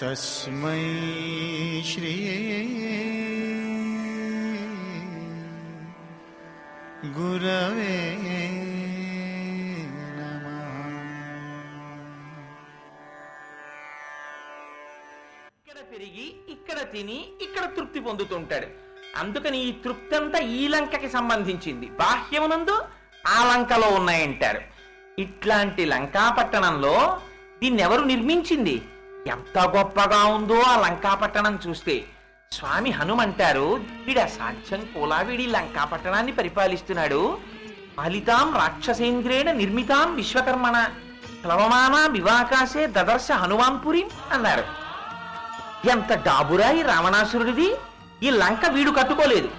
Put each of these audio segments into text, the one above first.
तस्मै श्री गुरवे नमः ఇక్కడ పెరిగి ఇక్కడ తిని ఇక్కడ తృప్తి పొందుతుంటాడు అందుకని ఈ తృప్తి అంతా ఈ లంకకి సంబంధించింది బాహ్యమునందు ఆ లంకలో ఉన్నాయంటారు ఇట్లాంటి లంకాపట్టణంలో దీన్ని ఎవరు నిర్మించింది ఎంత గొప్పగా ఉందో ఆ లంకాపట్టణం చూస్తే. స్వామి హనుమంటారు వీడ సాధ్యం కూడా లంకాపట్టణాన్ని పరిపాలిస్తున్నాడు. ఫలితాం రాక్షసేంద్రేణ నిర్మితాం విశ్వకర్మణ. ప్లవమానా వివాకాశే దదర్శ హనుమాన్పురి అన్నారు. ఎంత డాబురాయి రావణాసురుడిది? ఈ లంక వీడు కట్టుకోలేదు.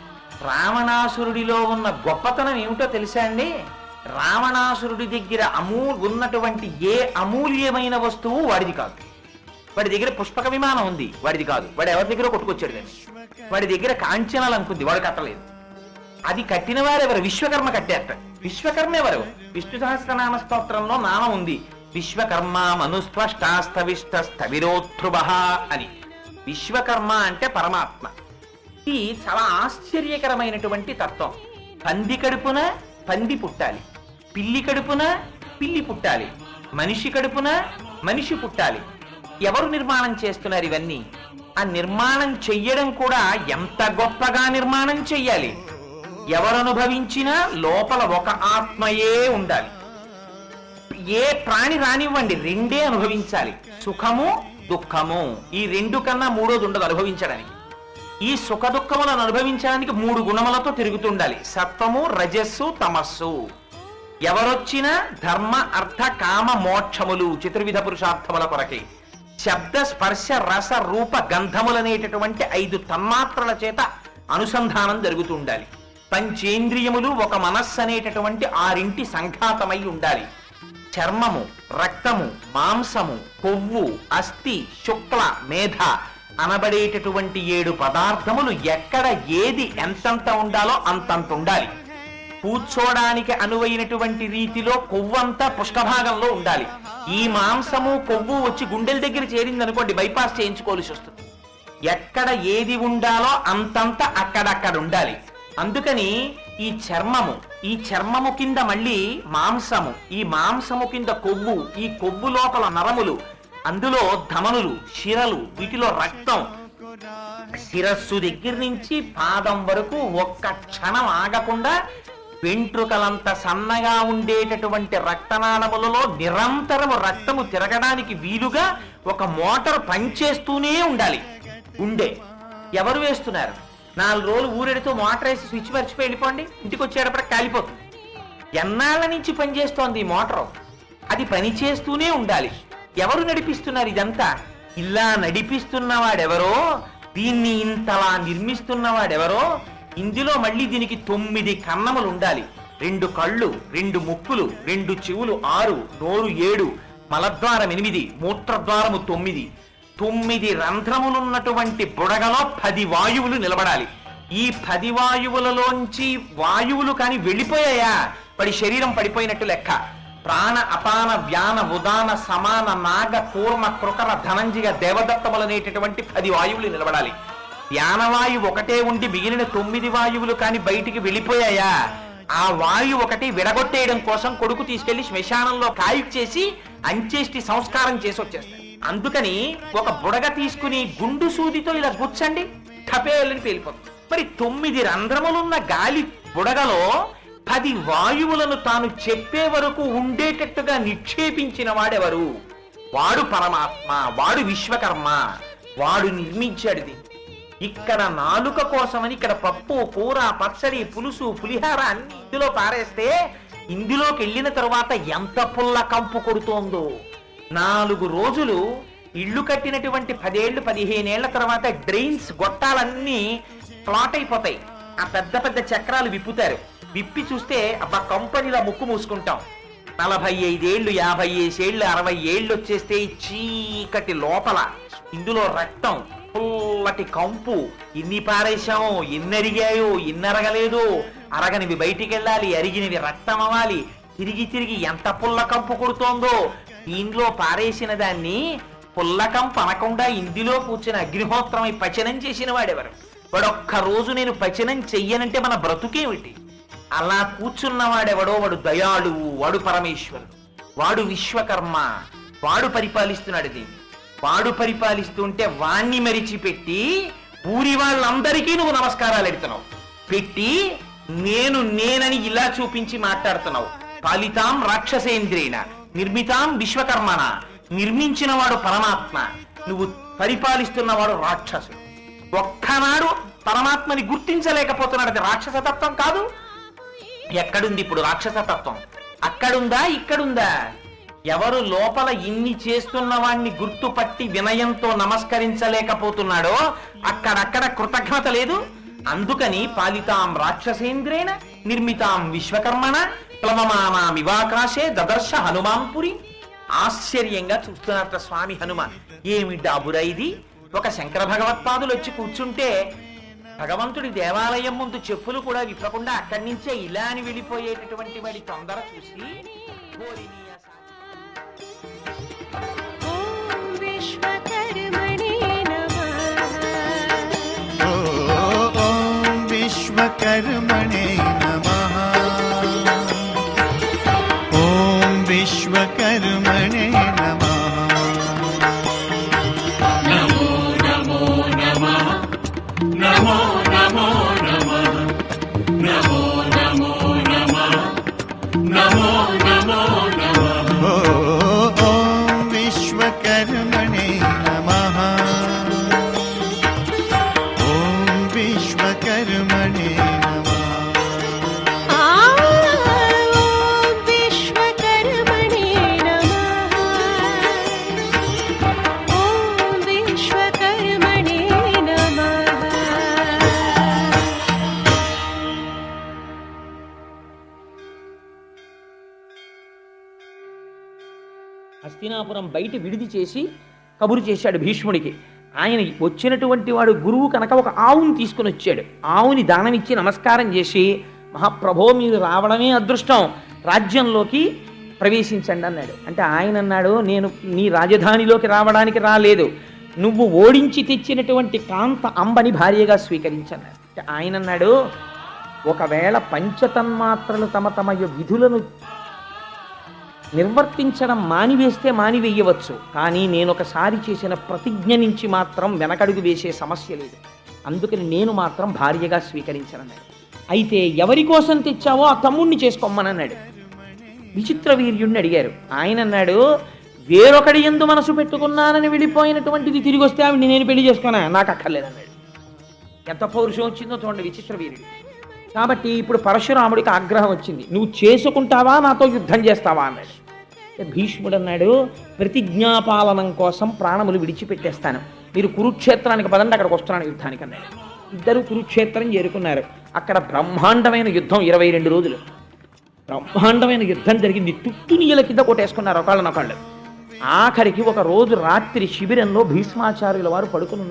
రావణాసురుడిలో ఉన్న గొప్పతనం ఏమిటో తెలుసా అండి? రావణాసురుడి దగ్గర అమూ ఉన్నటువంటి ఏ అమూల్యమైన వస్తువు వాడిది కాదు. వాడి దగ్గర పుష్పక విమానం ఉంది. వాడిది కాదు. వాడు ఎవరి దగ్గర కొట్టుకొచ్చాడు కానీ వాడి దగ్గర కాంచనాలు అనుకుంది. వాడు కట్టలేదు. అది కట్టిన వారెవరు? విశ్వకర్మ కట్టారట విశ్వకర్మ ఎవరు? విష్ణు సహస్రనామ స్తోత్రంలో నామం ఉంది. విశ్వకర్మ మనుస్త్వష్టాస్తవిష్ట స్థవిరోత్రుభ అని. విశ్వకర్మ అంటే పరమాత్మ. ఇది చాలా ఆశ్చర్యకరమైనటువంటి తత్వం. పంది కడుపున పంది పుట్టాలి. పిల్లి కడుపున పిల్లి పుట్టాలి. మనిషి కడుపున మనిషి పుట్టాలి. ఎవరు నిర్మాణం చేస్తున్నారు ఇవన్నీ? ఆ నిర్మాణం చెయ్యడం కూడా ఎంత గొప్పగా నిర్మాణం చెయ్యాలి? ఎవరు అనుభవించినా లోపల ఒక ఆత్మయే ఉండాలి. ఏ ప్రాణి రానివ్వండి రెండే అనుభవించాలి. సుఖము దుఃఖము. ఈ రెండు కన్నా మూడోది ఉండదు అనుభవించడానికి. ఈ సుఖ దుఃఖములను అనుభవించడానికి మూడు గుణములతో తిరుగుతుండాలి. సత్వము రజస్సు తమస్సు. ఎవరొచ్చినా ధర్మ అర్థ కామ మోక్షములు చతుర్విధ పురుషార్థముల కొరకే. శబ్ద స్పర్శ రస రూప గంధములనేటటువంటి ఐదు తన్మాత్రల చేత అనుసంధానం జరుగుతూ ఉండాలి పంచేంద్రియములు ఒక మనస్సు అనేటటువంటి ఆరింటి సంఘాతమై ఉండాలి. చర్మము రక్తము మాంసము కొవ్వు అస్థి శుక్ల మేధ అనబడేటటువంటి ఏడు పదార్థములు ఎక్కడ ఏది ఎంతంత ఉండాలో అంతంత ఉండాలి కూర్చోడానికి అనువైనటువంటి రీతిలో కొవ్వంతా పుష్కభాగంలో ఉండాలి. ఈ మాంసము కొవ్వు వచ్చి గుండెల దగ్గర చేరింది అనుకోండి బైపాస్ చేయించుకోవాల్సి వస్తుంది. ఎక్కడ ఏది ఉండాలో అంతంత అక్కడక్కడ ఉండాలి. అందుకని ఈ చర్మము ఈ చర్మము కింద మళ్ళీ మాంసము ఈ మాంసము కింద కొవ్వు ఈ కొవ్వు లోపల నరములు అందులో ధమనులు శిరలు వీటిలో రక్తం. శిరస్సు దగ్గర నుంచి పాదం వరకు ఒక్క క్షణం ఆగకుండా వెంట్రుకలంత సన్నగా ఉండేటటువంటి రక్తనాళములలో నిరంతరము రక్తము తిరగడానికి వీలుగా ఒక మోటార్ పనిచేస్తూనే ఉండాలి. ఉండే. ఎవరు వేస్తున్నారు? నాలుగు రోజులు ఊరెడితో మోటార్ వేసి స్విచ్ మర్చిపోయి వెళ్ళిపోండి. ఇంటికి వచ్చేటప్పటికి కాలిపోతుంది. ఎన్నాళ్ళ నుంచి పనిచేస్తోంది ఈ మోటార్? అది పని చేస్తూనే ఉండాలి. ఎవరు నడిపిస్తున్నారు ఇదంతా? ఇలా నడిపిస్తున్నవాడెవరో దీన్ని ఇంతలా నిర్మిస్తున్నవాడెవరో ఇందులో మళ్ళీ దీనికి తొమ్మిది కన్నములు ఉండాలి. రెండు కళ్ళు రెండు ముక్కులు రెండు చెవులు ఆరు నోరు ఏడు మలద్వారం ఎనిమిది మూత్రద్వారము తొమ్మిది. తొమ్మిది రంధ్రములున్నటువంటి బుడగలో పది వాయువులు నిలబడాలి. ఈ పది వాయువులలోంచి వాయువులు కాని వెళ్ళిపోయాయా? వాడి శరీరం పడిపోయినట్టు లెక్క. ప్రాణ అపాన వ్యాన ఉదాన సమాన నాగ కూర్మ కృకర ధనంజిగ దేవదత్తములనేటటువంటి పది వాయువులు నిలబడాలి. యానవాయువు ఒకటే ఉండి మిగిలిన తొమ్మిది వాయువులు కాని బయటికి వెళ్ళిపోయాయా? ఆ వాయువు ఒకటి విడగొట్టేయడం కోసం కొడుకు తీసుకెళ్ళి శ్మశానంలో కాయిచ్చేసి అంచేష్టి సంస్కారం చేసి వచ్చేస్తాడు అందుకని ఒక బుడగ తీసుకుని గుండు సూదితో ఇలా గుచ్చండి టపేలని పేలిపోతుంది. మరి తొమ్మిది రంధ్రములున్న గాలి బుడగలో పది వాయువులను తాను చెప్పే వరకు ఉండేటట్టుగా నిక్షేపించిన వాడెవరు? వాడు పరమాత్మ వాడు విశ్వకర్మ వాడు నిర్మించాడు దీన్ని. ఇక్కడ నాలుక కోసమని ఇక్కడ పప్పు కూర పచ్చడి పులుసు పులిహార అన్ని ఇందులో పారేస్తే ఇందులోకి వెళ్ళిన తర్వాత ఎంత పుల్ల కంపు కొడుతోందో. నాలుగు రోజులు ఇల్లు కట్టినటువంటి పదేళ్ళు పదిహేనేళ్ళ తర్వాత డ్రైన్స్ గొట్టాలన్నీ ప్లాట్ అయిపోతాయి. ఆ పెద్ద పెద్ద చక్రాలు విప్పుతారు. విప్పి చూస్తే అబ్బా కంపెనీలో ముక్కు మూసుకుంటాం. నలభై ఐదేళ్ళు యాభై ఏళ్ళు అరవై ఏళ్ళు వచ్చేస్తే చీకటి లోపల ఇందులో రక్తం పుల్లటి కంపు. ఇన్ని పారేశాము ఎన్ని అరిగాయో ఎన్ని అరగలేదు అరగనివి బయటికి వెళ్ళాలి అరిగినవి రక్తం అవ్వాలి తిరిగి తిరిగి ఎంత పుల్ల కంపు కొడుతోందో. దీనిలో పారేసిన దాన్ని పుల్లకంపు అనకుండా ఇందులో కూర్చుని అగ్నిహోత్రమై పచనం చేసిన వాడెవరు? వాడొక్క రోజు నేను పచనం చెయ్యనంటే మన బ్రతుకేమిటి? అలా కూర్చున్న వాడెవడో వాడు దయాళువు వాడు పరమేశ్వరుడు. వాడు విశ్వకర్మ వాడు పరిపాలిస్తున్నాడు దీన్ని. వాడు పరిపాలిస్తుంటే వాణ్ణి మరిచిపెట్టి ఊరి వాళ్ళందరికీ నువ్వు నమస్కారాలు ఎడుతున్నావు పెట్టి నేను నేనని ఇలా చూపించి మాట్లాడుతున్నావు. పాలితాం రాక్షసేంద్రేణ నిర్మితాం విశ్వకర్మణ నిర్మించిన వాడు పరమాత్మ నువ్వు పరిపాలిస్తున్నవాడు రాక్షసుడు. ఒక్కనాడు పరమాత్మని గుర్తించలేకపోతున్నాడు అది రాక్షసతత్వం కాదు. ఎక్కడుంది ఇప్పుడు రాక్షసతత్వం అక్కడుందా? ఇక్కడుందా? ఎవరు లోపల ఇన్ని చేస్తున్న వాణ్ణి గుర్తుపట్టి వినయంతో నమస్కరించలేకపోతున్నాడో అక్కడక్కడ కృతజ్ఞత లేదు. అందుకని పాలితాం రాక్షసేంద్రేణ నిర్మితాం విశ్వకర్మణ ప్లవమానామివాకాశే దదర్శ హనుమాన్పురి ఆశ్చర్యంగా చూస్తున్నట్ట స్వామి హనుమాన్. ఏమి డాబురా ఇది? ఒక శంకర భగవత్పాదులు వచ్చి కూర్చుంటే భగవంతుడి దేవాలయం ముందు చెప్పులు కూడా విప్పకుండా అక్కడి నుంచే ఇలా అని వెళ్ళిపోయేటటువంటి వాడి తొందర చూసి कर्मणे హస్తినాపురం బయట విడిది చేసి కబురు చేశాడు భీష్ముడికి. ఆయన వచ్చినటువంటి వాడు గురువు కనుక ఒక ఆవుని తీసుకుని వచ్చాడు. ఆవుని దానం ఇచ్చి నమస్కారం చేసి మహాప్రభో మీరు రావడమే అదృష్టం. రాజ్యంలోకి ప్రవేశించండి అన్నాడు. అంటే ఆయన అన్నాడు నేను నీ రాజధానిలోకి రావడానికి రాలేదు. నువ్వు ఓడించి తెచ్చినటువంటి కాంత అంబని భార్యగా స్వీకరించన్నాడు అంటే ఆయన అన్నాడు ఒకవేళ పంచతన్మాత్రలు తమ తమ విధులను నిర్వర్తించడం మానివేస్తే మానివేయవచ్చు కానీ నేను ఒకసారి చేసిన ప్రతిజ్ఞ నుంచి మాత్రం వెనకడుగు వేసే సమస్య లేదు. అందుకని నేను మాత్రం భార్యగా స్వీకరించనన్నాడు. అయితే ఎవరి కోసం తెచ్చావో ఆ తమ్ముణ్ణి చేసుకోమనన్నాడు. విచిత్ర వీర్యుణ్ణి అడిగారు. ఆయన అన్నాడు వేరొకడి ఎందు మనసు పెట్టుకున్నానని వెళ్ళిపోయినటువంటిది తిరిగి వస్తే ఆవిడ నేను పెళ్ళి చేసుకున్నా నాకు అక్కర్లేదన్నాడు ఎంత పౌరుషం వచ్చిందో చూడండి విచిత్ర వీర్యుడు. కాబట్టి ఇప్పుడు పరశురాముడికి ఆగ్రహం వచ్చింది. నువ్వు చేసుకుంటావా? నాతో యుద్ధం చేస్తావా? అన్నాడు. భీష్ముడు అన్నాడు ప్రతిజ్ఞాపాలనం కోసం ప్రాణములు విడిచిపెట్టేస్తాను. మీరు కురుక్షేత్రానికి పదండి అక్కడికి వస్తున్నాను యుద్ధానికి అన్నాడు. ఇద్దరు కురుక్షేత్రం చేరుకున్నారు. అక్కడ బ్రహ్మాండమైన యుద్ధం ఇరవై రెండు రోజులు. బ్రహ్మాండమైన యుద్ధం జరిగింది. తుట్టునీయల కింద కొట్టేసుకున్నారు ఒకళ్ళనొకళ్ళు. ఆఖరికి ఒక రోజు రాత్రి శిబిరంలో భీష్మాచార్యుల వారు పడుకుని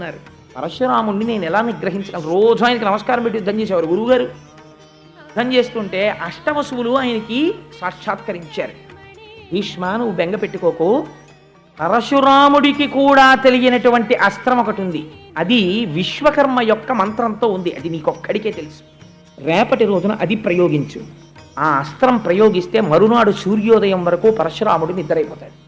పరశురాముణ్ణి పరశురాముడిని నేను ఎలా నిగ్రహించగలను? రోజు ఆయనకి నమస్కారం పెట్టి యుద్ధం చేసేవారు. గురువుగారు యుద్ధం చేస్తుంటే అష్టవసువులు ఆయనకి సాక్షాత్కరించారు. భీష్మ నువ్వు బెంగ పెట్టుకోకు. పరశురాముడికి కూడా తెలియనటువంటి అస్త్రం ఒకటి ఉంది. అది విశ్వకర్మ యొక్క మంత్రంతో ఉంది. అది నీకొక్కడికే తెలుసు. రేపటి రోజున అది ప్రయోగించు. ఆ అస్త్రం ప్రయోగిస్తే మరునాడు సూర్యోదయం వరకు పరశురాముడు నిద్రైపోతాడు.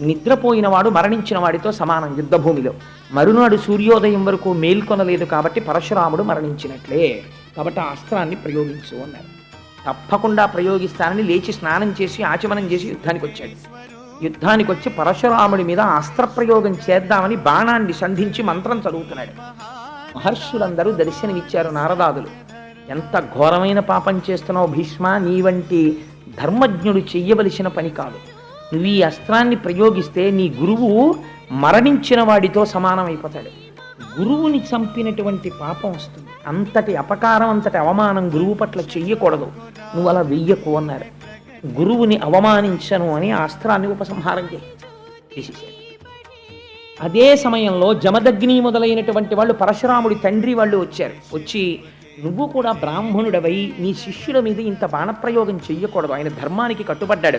నిద్రపోయినవాడు మరణించిన వాడితో సమానం యుద్ధభూమిలో. మరునాడు సూర్యోదయం వరకు మేల్కొనలేదు కాబట్టి పరశురాముడు మరణించినట్లే. కాబట్టి ఆ అస్త్రాన్ని ప్రయోగించు అన్నారు. తప్పకుండా ప్రయోగిస్తానని లేచి స్నానం చేసి ఆచమనం చేసి యుద్ధానికి వచ్చాడు యుద్ధానికి వచ్చి పరశురాముడి మీద అస్త్రప్రయోగం అస్త్ర ప్రయోగం చేద్దామని బాణాన్ని సంధించి మంత్రం చదువుతున్నాడు. మహర్షులందరూ దర్శనమిచ్చారు నారదాదులు. ఎంత ఘోరమైన పాపం చేస్తున్నావు భీష్మ నీ వంటి ధర్మజ్ఞుడు చెయ్యవలసిన పని కాదు. నువ్వు ఈ అస్త్రాన్ని ప్రయోగిస్తే నీ గురువు మరణించిన వాడితో సమానమైపోతాడు గురువుని చంపినటువంటి పాపం వస్తుంది. అంతటి అపకారం అంతటి అవమానం గురువు పట్ల చెయ్యకూడదు. నువ్వు అలా వెయ్యకు అన్నారు. గురువుని అవమానించను అని అస్త్రాన్ని ఉపసంహారం చేసేసాడు. అదే సమయంలో జమదగ్ని మొదలైనటువంటి వాళ్ళు పరశురాముడి తండ్రి వాళ్ళు వచ్చారు. వచ్చి నువ్వు కూడా బ్రాహ్మణుడవై నీ శిష్యుల మీద ఇంత బాణప్రయోగం చెయ్యకూడదు. ఆయన ధర్మానికి కట్టుబడ్డాడు.